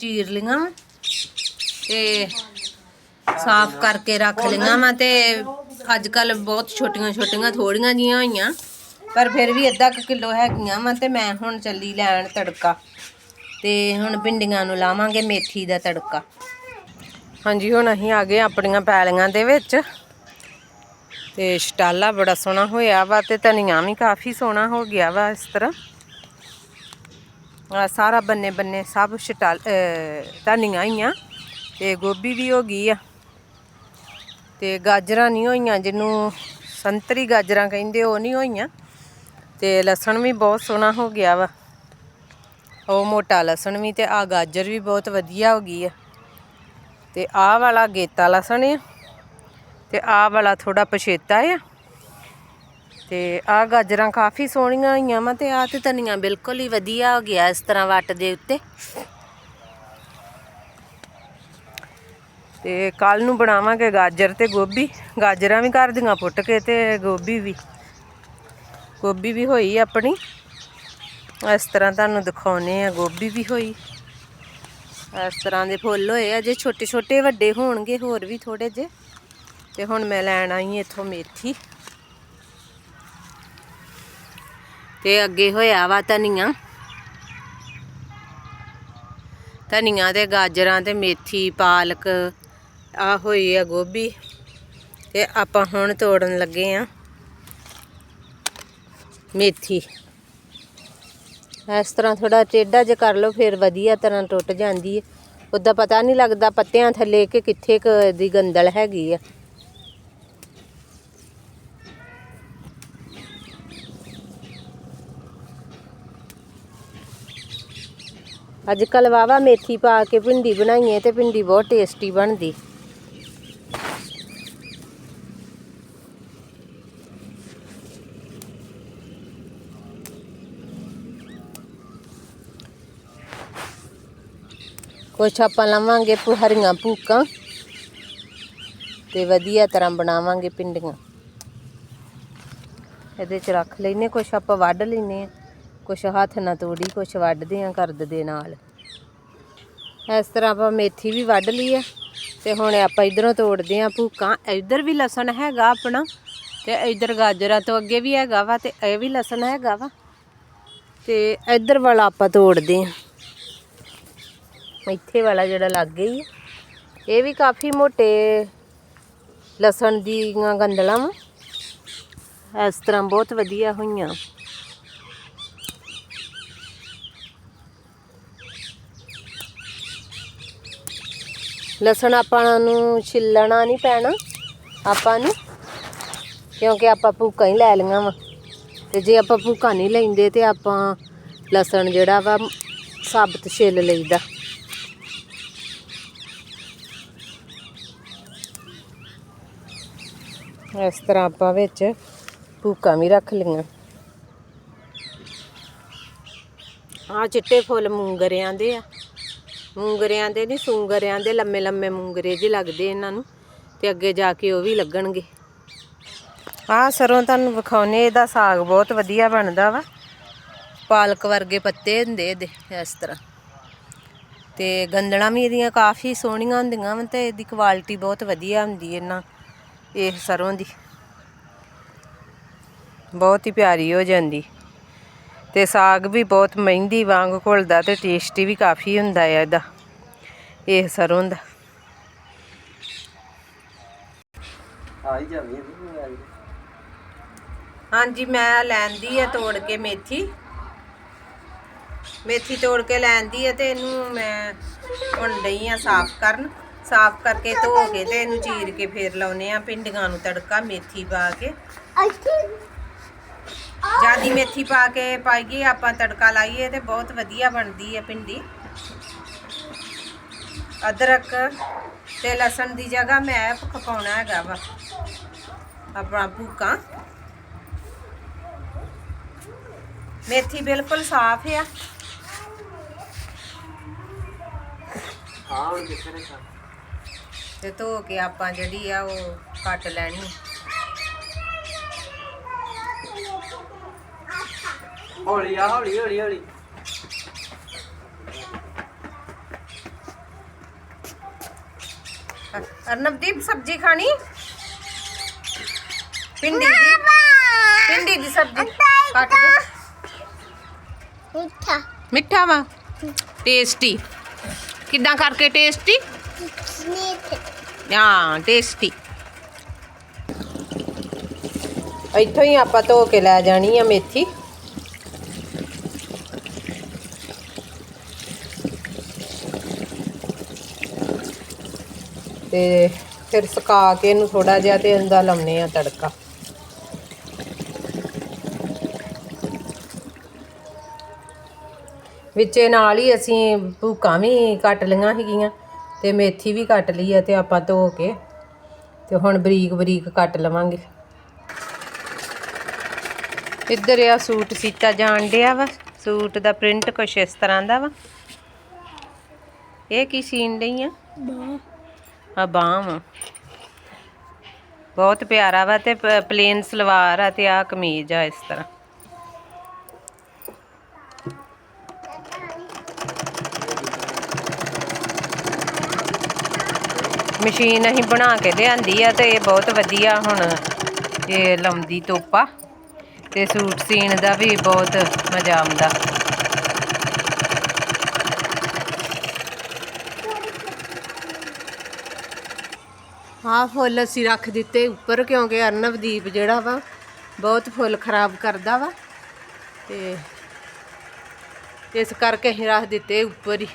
ਚੀਰ ਲਈਆਂ ਵਾਂ ਤੇ ਸਾਫ਼ ਕਰਕੇ ਰੱਖ ਲਈਆਂ ਵਾ ਤੇ ਅੱਜ ਕੱਲ ਬਹੁਤ ਛੋਟੀਆਂ ਛੋਟੀਆਂ ਥੋੜੀਆਂ ਜੀਆਂ ਹੋਈਆਂ, ਪਰ ਫਿਰ ਵੀ ਅੱਧਾ ਕੁ ਕਿਲੋ ਹੈਗੀਆਂ ਵਾ ਤੇ ਮੈਂ ਹੁਣ ਚੱਲੀ ਲੈਣ ਤੜਕਾ ਤੇ ਹੁਣ ਭਿੰਡੀਆਂ ਨੂੰ ਲਾਵਾਂਗੇ ਮੇਥੀ ਦਾ ਤੜਕਾ। ਹਾਂਜੀ, ਹੁਣ ਅਸੀਂ ਆ ਗਏ ਆਪਣੀਆਂ ਪੈਲੀਆਂ ਦੇ ਵਿੱਚ ਤੇ ਸ਼ਟਾਲਾ ਬੜਾ ਸੋਹਣਾ ਹੋਇਆ ਵਾ ਤੇ ਧਨੀਆ ਵੀ ਕਾਫੀ ਸੋਹਣਾ ਹੋ ਗਿਆ ਵਾ ਇਸ ਤਰ੍ਹਾਂ। ਸਾਰਾ ਬੰਨੇ ਬੰਨੇ ਸਭ ਸ਼ਟਾਲ ਅਹ ਧਨੀਆ ਹੀ ਆ ਤੇ ਗੋਭੀ ਵੀ ਹੋ ਗਈ ਆ। ਤੇ ਗਾਜਰਾਂ ਨਹੀਂ ਹੋਈਆਂ, ਜਿਹਨੂੰ ਸੰਤਰੀ ਗਾਜਰਾਂ ਕਹਿੰਦੇ ਉਹ ਨਹੀਂ ਹੋਈਆਂ। ਤੇ ਲਸਣ ਵੀ ਬਹੁਤ ਸੋਹਣਾ ਹੋ ਗਿਆ ਵਾ। ਉਹ ਮੋਟਾ ਲਸਣ ਵੀ ਤੇ ਆ ਗਾਜਰ ਵੀ ਬਹੁਤ ਵਧੀਆ ਹੋ ਗਈ ਆ। ਤੇ ਆਹ ਵਾਲਾ ਗੇਤਾ ਲਸਣ ਆ। ਤੇ ਆਹ ਵਾਲਾ ਥੋੜਾ ਪਛੇਤਾ ਆ। ਤੇ ਆ ਗਾਜਰਾਂ ਕਾਫੀ ਸੋਹਣੀਆਂ ਹੋਈਆਂ ਵਾ ਤੇ ਆ ਤੇ ਧਨੀਆ ਬਿਲਕੁਲ ਹੀ ਵਧੀਆ ਹੋ ਗਿਆ ਇਸ ਤਰ੍ਹਾਂ ਵੱਟ ਦੇ ਉੱਤੇ। ਤੇ ਕੱਲ ਨੂੰ ਬਣਾਵਾਂਗੇ ਗਾਜਰ ਤੇ ਗੋਭੀ। ਗਾਜਰਾਂ ਵੀ ਘਰ ਦੀਆਂ ਪੁੱਟ ਕੇ ਤੇ ਗੋਭੀ ਵੀ। ਗੋਭੀ ਵੀ ਹੋਈ ਆਪਣੀ। ਇਸ ਤਰ੍ਹਾਂ ਤੁਹਾਨੂੰ ਦਿਖਾਉਨੇ ਆ, ਗੋਭੀ ਵੀ ਹੋਈ। ਇਸ ਤਰ੍ਹਾਂ ਦੇ ਫੁੱਲ ਹੋਏ ਆ, ਜੇ ਛੋਟੇ ਛੋਟੇ ਵੱਡੇ ਹੋਣਗੇ ਹੋਰ ਵੀ ਥੋੜੇ ਜੇ ਤੇ ਹੁਣ ਮੈਂ ਲੈਣ ਆਈ ਇੱਥੋਂ ਮੇਥੀ। ਤੇ ਅੱਗੇ ਹੋਇਆ ਵਾ ਧਨੀਆ। ਧਨੀਆ ਤੇ ਗਾਜਰਾਂ ਤੇ ਮੇਥੀ, ਪਾਲਕ, ਆ ਹੋਈ ਆ ਗੋਭੀ ਤੇ ਆਪਾਂ ਹੁਣ ਤੋੜਨ ਲੱਗੇ ਆ ਮੇਥੀ। ਇਸ ਤਰ੍ਹਾਂ ਥੋੜਾ ਟੇਢਾ ਜਿਹਾ ਕਰ ਲਓ, ਫਿਰ ਵਧੀਆ ਤਰ੍ਹਾਂ ਟੁੱਟ ਜਾਂਦੀ ਹੈ ਉਦਾਂ ਪਤਾ ਨਹੀਂ ਲੱਗਦਾ ਪੱਤਿਆਂ ਥੱਲੇ ਕਿ ਕਿੱਥੇ ਕੁ ਦੀ ਗੰਦਲ ਹੈਗੀ ਆ। ਅੱਜ ਕੱਲ ਵਾਵਾ ਮੇਥੀ ਪਾ ਕੇ ਭਿੰਡੀ ਬਣਾਈਏ ਤੇ ਭਿੰਡੀ ਬਹੁਤ ਟੇਸਟੀ ਬਣਦੀ। ਕੁਛ ਆਪਾਂ ਲਵਾਂਗੇ ਹਰੀਆਂ ਭੂਕਾਂ ਤੇ ਵਧੀਆ ਤਰ੍ਹਾਂ ਬਣਾਵਾਂਗੇ ਪਿੰਡੀਆਂ ਇਹਦੇ ਚ ਰੱਖ ਲੈਨੇ ਕੁਛ ਆਪਾਂ ਵੱਢ ਲੈਨੇ ਆ। ਕੁਛ ਹੱਥ ਨਾਲ ਤੋੜੀ, ਕੁਛ ਵੱਢਦੇ ਆ ਕਰਦ ਦੇ ਨਾਲ। ਇਸ ਤਰ੍ਹਾਂ ਆਪਾਂ ਮੇਥੀ ਵੀ ਵੱਢ ਲਈ ਆ ਤੇ ਹੁਣ ਆਪਾਂ ਇਧਰੋਂ ਤੋੜਦੇ ਆ ਭੂਕਾਂ। ਇਧਰ ਵੀ ਲਸਣ ਹੈਗਾ ਆਪਣਾ ਤੇ ਇਧਰ ਗਾਜਰਾਂ ਤੋਂ ਅੱਗੇ ਵੀ ਹੈਗਾ ਵਾ ਤੇ ਇਹ ਵੀ ਲਸਣ ਹੈਗਾ ਵਾ। ਤੇ ਇਧਰ ਵਾਲਾ ਆਪਾਂ ਤੋੜਦੇ ਆ। ਇੱਥੇ ਵਾਲਾ ਜਿਹੜਾ ਲੱਗ ਗਈ ਇਹ ਵੀ ਕਾਫੀ ਮੋਟੇ ਲਸਣ ਦੀਆਂ ਗੰਦਲਾਂ ਵਾ। ਇਸ ਤਰ੍ਹਾਂ ਬਹੁਤ ਵਧੀਆ ਹੋਈਆਂ। ਲਸਣ ਆਪਾਂ ਨੂੰ ਛਿੱਲਣਾ ਨਹੀਂ ਪੈਣਾ। ਆਪਾਂ ਨੂੰ, ਕਿਉਂਕਿ ਆਪਾਂ ਭੂਕਾਂ ਹੀ ਲੈ ਲਈਆਂ ਵਾ। ਤੇ ਜੇ ਆਪਾਂ ਭੂਕਾਂ ਨਹੀਂ ਲੈਂਦੇ ਤੇ ਆਪਾਂ ਲਸਣ ਜਿਹੜਾ ਵਾ ਸਾਬਤ ਛਿੱਲ ਲਈਦਾ। ਇਸ ਤਰ੍ਹਾਂ ਆਪਾਂ ਵਿੱਚ ਭੂਕਾਂ ਵੀ ਰੱਖ ਲਈਆਂ। ਆ ਚਿੱਟੇ ਫੁੱਲ ਮੂੰਗਰਿਆਂ ਦੇ ਆ। ਮੂੰਗਰਿਆਂ ਦੇ ਨਹੀਂ ਸੂੰਗਰਿਆਂ ਦੇ ਲੰਮੇ ਲੰਮੇ ਮੂੰਗਰੇ ਜਿਹੇ ਲੱਗਦੇ ਇਹਨਾਂ ਨੂੰ ਤੇ ਅੱਗੇ ਜਾ ਕੇ ਉਹ ਵੀ ਲੱਗਣਗੇ। ਆ ਸਰੋਂ ਤੁਹਾਨੂੰ ਵਿਖਾਉਨੇ ਇਹਦਾ ਸਾਗ ਬਹੁਤ ਵਧੀਆ ਬਣਦਾ ਵਾ। ਪਾਲਕ ਵਰਗੇ ਪੱਤੇ ਹੁੰਦੇ ਇਹਦੇ ਇਸ ਤਰ੍ਹਾਂ। ਤੇ ਗੰਦਲਾਂ ਵੀ ਇਹਦੀਆਂ ਕਾਫੀ ਸੋਹਣੀਆਂ ਹੁੰਦੀਆਂ ਵਾ ਤੇ ਇਹਦੀ ਕੁਆਲਿਟੀ ਬਹੁਤ ਵਧੀਆ ਹੁੰਦੀ ਇਹਨਾਂ ਇਹ ਸਰੋਂ ਦੀ। ਬਹੁਤ ਹੀ ਪਿਆਰੀ ਹੋ ਜਾਂਦੀ। ਤੇ ਸਾਗ ਵੀ ਬਹੁਤ ਮਹਿੰਦੀ ਵਾਂਗ ਘੁਲਦਾ ਤੇ ਟੇਸਟੀ ਵੀ ਕਾਫੀ ਹੁੰਦਾ ਹੈ ਇਹਦਾ। ਇਹ ਸਰੋਂ ਦਾ। ਆਈ ਹਾਂਜੀ ਮੈਂ ਲੈਂਦੀ ਆ ਤੋੜ ਕੇ ਮੇਥੀ। ਮੇਥੀ ਤੋੜ ਕੇ ਲੈਂਦੀ ਆ ਤੇ ਇਹਨੂੰ ਮੈਂ ਹੁਣ ਡਈ ਆ ਸਾਫ਼ ਕਰਨ। ਸਾਫ਼ ਕਰਕੇ ਧੋ ਕੇ ਤੇ ਇਹਨੂੰ ਚੀਰ ਕੇ ਫੇਰ ਲਾਉਨੇ ਆ। ਪਿੰਡੀਆਂ ਨੂੰ ਤੜਕਾ ਮੇਥੀ ਪਾ ਕੇ। ਜਿਆਦੀ ਮੇਥੀ ਪਾ ਕੇ ਪਾਈਏ ਆਪਾਂ ਤੜਕਾ ਲਾਈਏ ਤੇ ਬਹੁਤ ਵਧੀਆ ਬਣਦੀ ਹੈ ਪਿੰਡੀ ਅਦਰਕ ਤੇ ਲਸਣ ਦੀ ਜਗ੍ਹਾ ਮੈਂ ਖਪਾਉਣਾ ਹੈਗਾ ਵਾ। ਆਪਣਾ ਭੂਕਾ ਮੇਥੀ ਬਿਲਕੁਲ ਸਾਫ਼ ਆ। ਹਾਂ ਕਿੱਥੇ ਤੇ ਧੋ ਕੇ ਆਪਾਂ ਜਿਹੜੀ ਆ ਉਹ ਕੱਟ ਲੈਣੀ। ਹੌਲੀ ਆ ਹੌਲੀ ਹੌਲੀ ਹੌਲੀ ਅਰਨਵਦੀਪ ਸਬਜ਼ੀ ਖਾਣੀ ਪਿੰਡੀ ਦੀ ਪਿੰਡੀ ਦੀ ਸਬਜ਼ੀ ਕੱਟ ਦੇ ਮਿੱਠਾ ਮਿੱਠਾ ਵਾ ਟੇਸਟੀ ਕਿੱਦਾਂ ਕਰਕੇ ਟੇਸਟੀ ਸਨੀਤ ਹਾਂ ਟੇਸਟੀ ਇੱਥੋਂ ਹੀ ਆਪਾਂ ਧੋ ਕੇ ਲੈ ਜਾਣੀ ਤੇ ਫਿਰ ਸੁਕਾ ਕੇ ਇਹਨੂੰ ਥੋੜਾ ਜਿਹਾ ਤੇ ਇਹਦਾ ਲਾਉਨੇ ਆ ਤੜਕਾ। ਵਿੱਚ ਨਾਲ ਹੀ ਅਸੀਂ ਭੂਕਾਂ ਵੀ ਕੱਟ ਲਈਆਂ ਸੀਗੀਆਂ ਤੇ ਮੇਥੀ ਵੀ ਕੱਟ ਲਈ ਆ ਤੇ ਆਪਾਂ ਧੋ ਕੇ ਤੇ ਹੁਣ ਬਰੀਕ ਬਰੀਕ ਕੱਟ ਲਵਾਂਗੇ। ਇੱਧਰ ਆ ਸੂਟ ਸੀਤਾ ਜਾਣ ਡਿਆ ਵਾ, ਸੂਟ ਦਾ ਪ੍ਰਿੰਟ ਕੁਛ ਇਸ ਤਰ੍ਹਾਂ ਦਾ ਵਾ। ਇਹ ਕੀ ਸੀਨ ਡਈ ਆ? ਆ ਬਾਂਹ ਵਾ। ਬਹੁਤ ਪਿਆਰਾ ਵਾ ਤੇ ਪਲੇਨ ਸਲਵਾਰ ਆ ਤੇ ਆ ਕਮੀਜ਼ ਆ ਇਸ ਤਰ੍ਹਾਂ। ਮਸ਼ੀਨ ਅਸੀਂ ਬਣਾ ਕੇ ਲਿਆਂਦੀ ਆ ਤੇ ਇਹ ਬਹੁਤ ਵਧੀਆ ਹੁਣ ਇਹ ਲਾਉਂਦੀ ਤੋਪਾ ਤੇ ਸੂਟ ਸੀਣ ਦਾ ਵੀ ਬਹੁਤ ਮਜ਼ਾ ਆਉਂਦਾ। ਆਹ ਫੁੱਲ ਅਸੀਂ ਰੱਖ ਦਿੱਤੇ ਉੱਪਰ ਕਿਉਂਕਿ ਅਰਨਵਦੀਪ ਜਿਹੜਾ ਵਾ ਬਹੁਤ ਫੁੱਲ ਖਰਾਬ ਕਰਦਾ ਵਾ ਤੇ ਇਸ ਕਰਕੇ ਅਸੀਂ ਰੱਖ ਦਿੱਤੇ ਉੱਪਰ ਹੀ।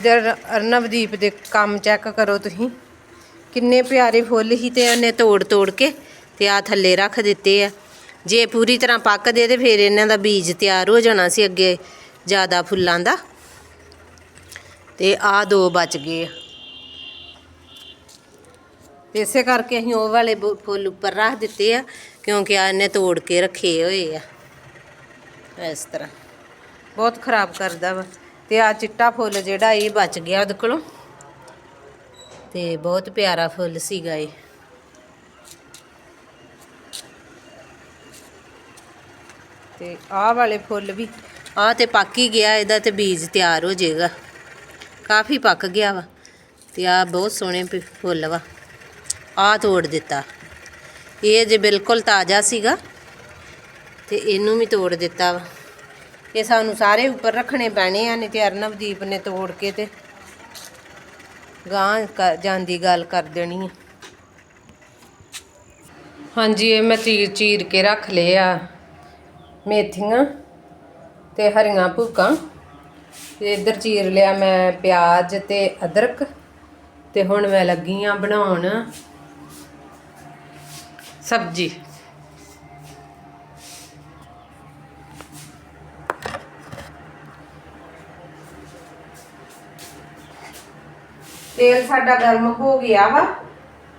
ਇਧਰ ਅਰਨਵਦੀਪ ਦੇ ਕੰਮ ਚੈੱਕ ਕਰੋ ਤੁਸੀਂ। ਕਿੰਨੇ ਪਿਆਰੇ ਫੁੱਲ ਹੀ ਤੇ ਉਹਨੇ ਤੋੜ ਤੋੜ ਕੇ ਤੇ ਆ ਥੱਲੇ ਰੱਖ ਦਿੱਤੇ ਆ। ਜੇ ਪੂਰੀ ਤਰ੍ਹਾਂ ਪੱਕਦੇ ਤੇ ਫਿਰ ਇਹਨਾਂ ਦਾ ਬੀਜ ਤਿਆਰ ਹੋ ਜਾਣਾ ਸੀ ਅੱਗੇ ਜ਼ਿਆਦਾ ਫੁੱਲਾਂ ਦਾ। ਤੇ ਆ ਦੋ ਬਚ ਗਏ ਆ। ਇਸੇ ਕਰਕੇ ਅਸੀਂ ਉਹ ਵਾਲੇ ਬੁ- ਫੁੱਲ ਉੱਪਰ ਰੱਖ ਦਿੱਤੇ ਆ, ਕਿਉਂਕਿ ਆ ਇਹਨੇ ਤੋੜ ਕੇ ਰੱਖੇ ਹੋਏ ਆ। ਇਸ ਤਰ੍ਹਾਂ। ਬਹੁਤ ਖਰਾਬ ਕਰਦਾ ਵਾ। ਤੇ ਆ ਚਿੱਟਾ ਫੁੱਲ ਜਿਹੜਾ ਇਹ ਬਚ ਗਿਆ ਉਹਦੇ ਕੋਲੋਂ। ਤੇ ਬਹੁਤ ਪਿਆਰਾ ਫੁੱਲ ਸੀਗਾ ਇਹ। ਤੇ ਆਹ ਵਾਲੇ ਫੁੱਲ ਵੀ, ਆਹ ਤੇ ਪੱਕ ਹੀ ਗਿਆ, ਇਹਦਾ ਤੇ ਬੀਜ ਤਿਆਰ ਹੋ ਜਾਏਗਾ। ਕਾਫੀ ਪੱਕ ਗਿਆ ਵਾ। ਤੇ ਆ ਬਹੁਤ ਸੋਹਣੇ ਪ- ਫੁੱਲ ਵਾ। ਆ ਤੋੜ ਦਿੱਤਾ। ਇਹ ਜੇ ਬਿਲਕੁਲ ਤਾਜ਼ਾ ਸੀਗਾ ਤੇ ਇਹਨੂੰ ਵੀ ਤੋੜ ਦਿੱਤਾ ਵਾ। ਇਹ ਸਾਨੂੰ ਸਾਰੇ ਉੱਪਰ ਰੱਖਣੇ ਪੈਣੇ ਆ, ਨਹੀਂ ਤੇ ਅਰਨਵਦੀਪ ਨੇ ਤੋੜ ਕੇ ਤੇ ਗਾਂ ਕ- ਜਾਂਦੀ ਗੱਲ ਕਰ ਦੇਣੀ ਆ। ਹਾਂਜੀ, ਇਹ ਮੈਂ ਚੀਰ ਚੀਰ ਕੇ ਰੱਖ ਲਏ ਆ ਮੇਥੀਆਂ ਤੇ ਹਰੀਆਂ ਭੁੱਕਾਂ। ਤੇ ਇੱਧਰ ਚੀਰ ਲਿਆ ਮੈਂ ਪਿਆਜ਼ ਤੇ ਅਦਰਕ ਤੇ ਹੁਣ ਮੈਂ ਲੱਗੀ ਆ ਬਣਾਉਣ। ਸਬਜ਼ੀ। ਤੇਲ ਸਾਡਾ ਗਰਮ ਹੋ ਗਿਆ ਵਾ,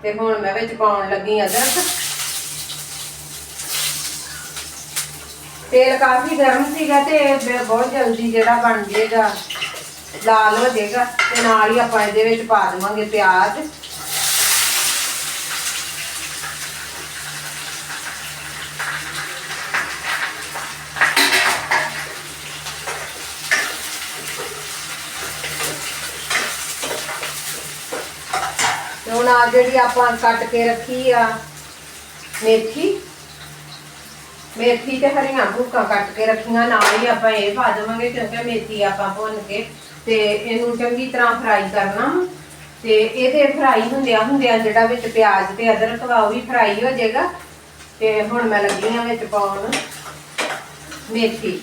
ਤੇ ਹੁਣ ਮੈਂ ਵਿੱਚ ਪਾਉਣ ਲੱਗੀ ਅਦਰਕ। ਤੇਲ ਕਾਫੀ ਗਰਮ ਸੀਗਾ ਤੇ ਬ- ਬਹੁਤ ਜਲਦੀ ਜਿਹੜਾ ਬਣ ਜਾਏਗਾ ਲਾਲ ਹੋ ਜਾਏਗਾ ਤੇ ਨਾਲ ਹੀ ਆਪਾਂ ਇਹਦੇ ਵਿੱਚ ਪਾ ਦੇਵਾਂਗੇ ਪਿਆਜ਼। ਹੁਣ ਆ ਜਿਹੜੀ ਆਪਾਂ ਕੱਟ ਕੇ ਰੱਖੀ ਆ, ਮੇਥੀ। ਮੇਥੀ ਤੇ ਹਰੀਆਂ ਭੁੱਕਾਂ ਕੱਟ ਕੇ ਰੱਖੀਆਂ, ਨਾਲ ਹੀ ਆਪਾਂ ਇਹ ਪਾ ਦੇਵਾਂਗੇ ਕਿਉਂਕਿ ਮੇਥੀ ਆਪਾਂ ਭੁੰਨ ਕੇ ਤੇ ਇਹਨੂੰ ਚੰਗੀ ਤਰ੍ਹਾਂ ਫਰਾਈ ਕਰਨਾ। ਤੇ ਇਹਦੇ ਫਰਾਈ ਹੁੰਦਿਆਂ ਹੁੰਦਿਆਂ ਜਿਹੜਾ ਵਿੱਚ ਪਿਆਜ਼ ਤੇ ਅਦਰਕ ਵਾ ਉਹ ਵੀ ਫਰਾਈ ਹੋ ਜਾਏਗਾ। ਤੇ ਹੁਣ ਮੈਂ ਲੱਗੀ ਆ ਵਿੱਚ ਪਾਉਣ ਮੇਥੀ।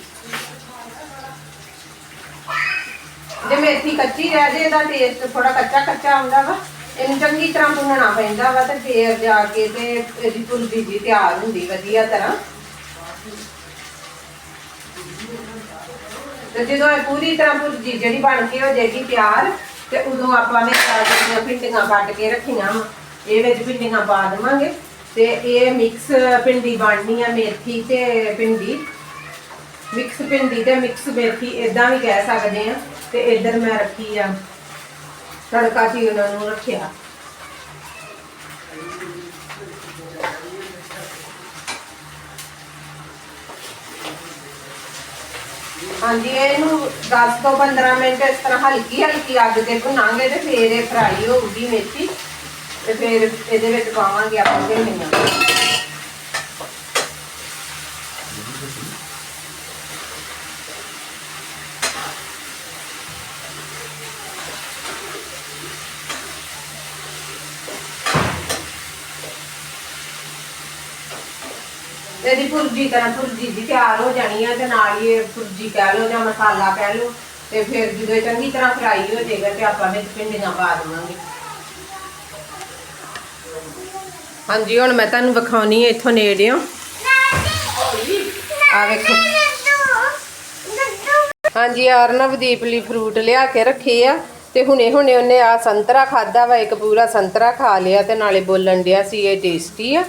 ਜੇ ਮੇਥੀ ਕੱਚੀ ਰਹਿ ਜੇ ਇਹਦਾ ਟੇਸਟ ਥੋੜਾ ਕੱਚਾ ਕੱਚਾ ਆਉਂਦਾ ਵਾ। ਇਹਨੂੰ ਚੰਗੀ ਤਰ੍ਹਾਂ ਭੁੰਨਣਾ ਪੈਂਦਾ ਵਾ ਤੇ ਫੇਰ ਜਾ ਕੇ ਤੇ ਇਹਦੀ ਭੁਰਜੀ ਜੀ ਤਿਆਰ ਹੁੰਦੀ ਵਧੀਆ ਤਰ੍ਹਾਂ। ਤੇ ਜਦੋਂ ਇਹ ਪੂਰੀ ਤਰ੍ਹਾਂ ਭੁਰਜੀ ਜਿਹੜੀ ਬਣ ਕੇ ਹੋ ਜਾਏਗੀ ਤਿਆਰ, ਤੇ ਉਦੋਂ ਆਪਾਂ ਨੇ ਜਿਹੜੀਆਂ ਭਿੰਡੀਆਂ ਕੱਟ ਕੇ ਰੱਖੀਆਂ ਵਾ, ਇਹ ਵਿੱਚ ਭਿੰਡੀਆਂ ਪਾ ਦੇਵਾਂਗੇ। ਤੇ ਇਹ ਮਿਕਸ ਭਿੰਡੀ ਬਣਨੀ ਆ ਮੇਥੀ ਤੇ ਭਿੰਡੀ। ਮਿਕਸ ਭਿੰਡੀ ਤੇ ਮਿਕਸ ਮੇਥੀ ਇਦਾਂ ਵੀ ਕਹਿ ਸਕਦੇ ਆ। ਤੇ ਇੱਧਰ ਮੈਂ ਰੱਖੀ ਆ ਤੜਕਾ ਚੀਰਨ ਨੂੰ ਰੱਖਿਆ। ਹਾਂਜੀ, ਇਹਨੂੰ 10 ਤੋਂ 15 ਮਿੰਟ ਇਸ ਤਰ੍ਹਾਂ ਹਲਕੀ ਹਲਕੀ ਅੱਗ ਤੇ ਭੁਨਾਂਗੇ ਤੇ ਫੇਰ ਇਹ ਫਰਾਈ ਹੋਊਗੀ ਮੇਥੀ ਤੇ ਫਿਰ ਇਹਦੇ ਵਿੱਚ ਪਾਵਾਂਗੇ ਆਪਾਂ ਭਿੰਡੀਆਂ ਇਹਦੀ ਭੁਰਜੀ ਤਰ੍ਹਾਂ ਭੁਰਜੀ ਦੀ ਤਿਆਰ ਹੋ ਜਾਣੀ ਆ ਤੇ ਨਾਲ ਹੀ ਇਹ ਭੁਰਜੀ ਕਹਿ ਲਓ ਜਾਂ ਮਸਾਲਾ ਕਹਿ ਲਓ ਤੇ ਫਿਰ ਜਦੋਂ ਇਹ ਚੰਗੀ ਤਰ੍ਹਾਂ ਫਰਾਈ ਹੋ ਜਾਏਗਾ ਤੇ ਆਪਾਂ ਵਿੱਚ ਭਿੰਡੀਆਂ ਪਾ ਦੇਵਾਂਗੇ। ਹਾਂਜੀ, ਹੁਣ ਮੈਂ ਤੁਹਾਨੂੰ ਵਿਖਾਉਣੀ ਹੈ ਇੱਥੋਂ ਨੇੜਿਓਂ। ਆ ਵੇਖੋ। ਹਾਂਜੀ ਅਰਨਵਦੀਪ ਲਈ ਫਰੂਟ ਲਿਆ ਕੇ ਰੱਖੇ ਆ ਤੇ ਹੁਣੇ ਹੁਣੇ ਉਹਨੇ ਆ ਸੰਤਰਾ ਖਾਦਾ ਵਾ, ਇੱਕ ਪੂਰਾ ਸੰਤਰਾ ਖਾ ਲਿਆ ਤੇ ਨਾਲੇ ਬੋਲਣ ਡਿਆ ਸੀ, ਇਹ ਟੇਸਟੀ ਆ।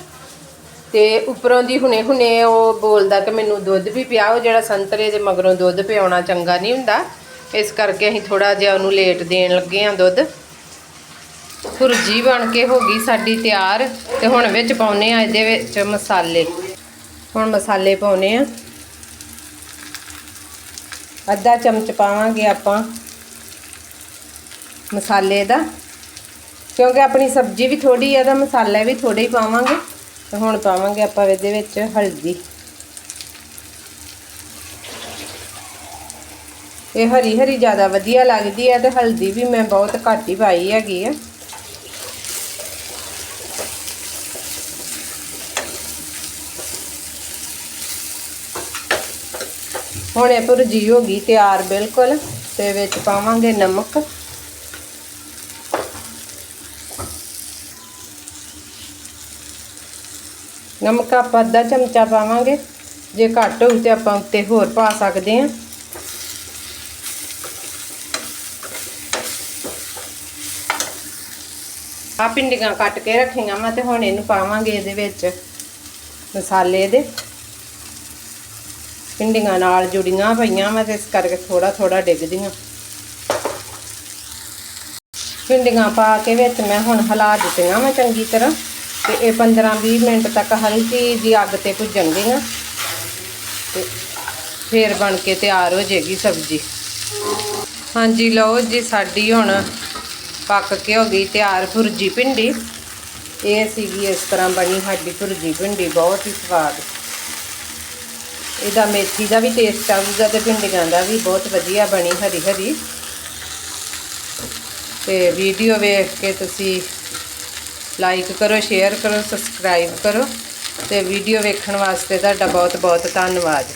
ਤੇ ਉੱਪਰੋਂ ਦੀ ਹੁਣੇ ਹੁਣੇ ਉਹ ਬੋਲਦਾ ਕਿ ਮੈਨੂੰ ਦੁੱਧ ਵੀ ਪਿਆਓ ਜਿਹੜਾ ਸੰਤਰੇ ਦੇ ਮਗਰੋਂ ਦੁੱਧ ਪਿਆਉਣਾ ਚੰਗਾ ਨਹੀਂ ਹੁੰਦਾ। ਇਸ ਕਰਕੇ ਅਸੀਂ ਥੋੜਾ ਜਿਹਾ ਉਹਨੂੰ ਲੇਟ ਦੇਣ ਲੱਗੇ ਆ ਦੁੱਧ। ਭੁਰਜੀ ਬਣ ਕੇ ਹੋ ਗਈ ਸਾਡੀ ਤਿਆਰ ਤੇ ਹੁਣ ਵਿੱਚ ਪਾਉਨੇ ਆ ਇਹਦੇ ਵਿੱਚ ਮਸਾਲੇ। ਹੁਣ ਮਸਾਲੇ ਪਾਉਨੇ ਆ ਅੱਧਾ ਚਮਚ ਪਾਵਾਂਗੇ ਆਪਾਂ ਮਸਾਲੇ ਦਾ। ਕਿਉਂਕਿ ਆਪਣੀ ਸਬਜ਼ੀ ਵੀ ਥੋੜੀ ਆ ਤਾਂ ਮਸਾਲੇ ਵੀ ਥੋੜੇ ਹੀ ਪਾਵਾਂਗੇ। ਤੇ ਹੁਣ ਪਾਵਾਂਗੇ ਆਪਾਂ ਇਹਦੇ ਵਿੱਚ ਹਲਦੀ। ਇਹ ਹਰੀ ਹਰੀ ਜ਼ਿਆਦਾ ਵਧੀਆ ਲੱਗਦੀ ਹੈ ਤੇ ਹਲਦੀ ਵੀ ਮੈਂ ਬਹੁਤ ਘੱਟ ਹੀ ਪਾਈ ਹੈਗੀ ਆ। ਹੁਣ ਇਹ ਭੁਰਜੀ ਹੋ ਗਈ ਤਿਆਰ ਬਿਲਕੁਲ, ਤੇ ਵਿੱਚ ਪਾਵਾਂਗੇ ਨਮਕ। ਨਮਕ ਆਪਾਂ ਅੱਧਾ ਚਮਚਾ ਪਾਵਾਂਗੇ। ਜੇ ਘੱਟ ਹੋਊ ਤੇ ਆਪਾਂ ਉੱਤੇ ਹੋਰ ਪਾ ਸਕਦੇ ਹਾਂ। ਆ ਪਿੰਡੀਆਂ ਕੱਟ ਕੇ ਰੱਖੀਆਂ ਮੈਂ ਤੇ ਹੁਣ ਇਹਨੂੰ ਪਾਵਾਂਗੇ ਇਹਦੇ ਵਿੱਚ ਮਸਾਲੇ ਦੇ। ਪਿੰਡੀਆਂ ਨਾਲ ਜੁੜੀਆਂ ਪਈਆਂ ਮੈਂ ਤੇ ਇਸ ਕਰਕੇ ਥੋੜਾ ਥੋੜਾ ਡਿੱਗਦੀਆਂ। ਪਿੰਡੀਆਂ ਪਾ ਕੇ ਵਿੱਚ ਮੈਂ ਹੁਣ ਹਿਲਾ ਦਿੱਤੀਆਂ ਮੈਂ ਚੰਗੀ ਤਰ੍ਹਾਂ। ਤੇ ਇਹ 15-20 ਮਿੰਟ ਤੱਕ ਹਲਕੀ ਜੀ ਅੱਗ ਤੇ ਭੁੱਜਣਗੀਆਂ ਤੇ ਫੇਰ ਬਣ ਕੇ ਤਿਆਰ ਹੋ ਜਾਏਗੀ ਸਬਜ਼ੀ। ਹਾਂਜੀ, ਲਓ ਜੀ, ਸਾਡੀ ਹੁਣ ਪੱਕ ਕੇ ਹੋ ਗਈ ਤਿਆਰ ਭੁਰਜੀ ਭਿੰਡੀ। ਇਹ ਸੀਗੀ ਇਸ ਤਰ੍ਹਾਂ ਬਣੀ ਸਾਡੀ ਭੁਰਜੀ ਭਿੰਡੀ, ਬਹੁਤ ਹੀ ਸਵਾਦ। ਇਹਦਾ ਮੇਥੀ ਦਾ ਵੀ ਟੇਸਟ ਆਊਗਾ ਤੇ ਭਿੰਡੀਆਂ ਦਾ ਵੀ ਬਹੁਤ ਵਧੀਆ ਬਣੀ ਹਰੀ ਹਰੀ। ਤੇ ਵੀਡੀਓ ਵੇਖ ਕੇ ਤੁਸੀਂ ਲਾਈਕ ਕਰੋ ਸ਼ੇਅਰ ਕਰੋ ਸਬਸਕ੍ਰਾਈਬ ਕਰੋ ਤੇ ਵੀਡੀਓ ਵੇਖਣ ਵਾਸਤੇ ਤੁਹਾਡਾ ਬਹੁਤ ਬਹੁਤ ਧੰਨਵਾਦ।